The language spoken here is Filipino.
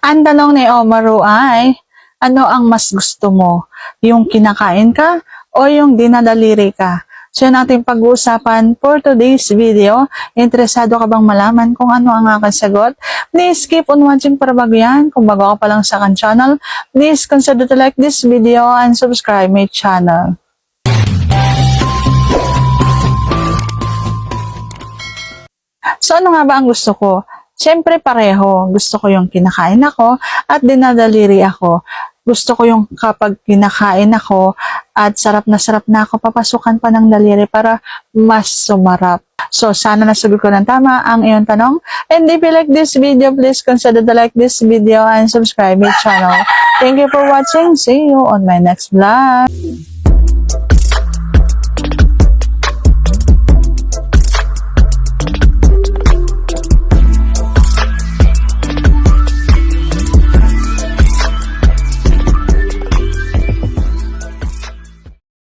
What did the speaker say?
Ang tanong ni Omaru ay, ano ang mas gusto mo? Yung kinakain ka o yung dinadaliri ka? So yun ating pag-uusapan for today's video. Interesado ka bang malaman kung ano ang aking sagot? Please keep on watching para bago yan. Kung bago ka pa lang sa akin channel, please consider to like this video and subscribe my channel. So ano nga ba ang gusto ko? Siyempre pareho. Gusto ko yung kinakain ako at dinadaliri ako. Gusto ko yung kapag kinakain ako at sarap na sarap na ako, papasukan pa ng daliri para mas sumarap. So, sana nasagot ko ng tama ang iyong tanong. And if you like this video, please consider to like this video and subscribe my channel. Thank you for watching. See you on my next vlog.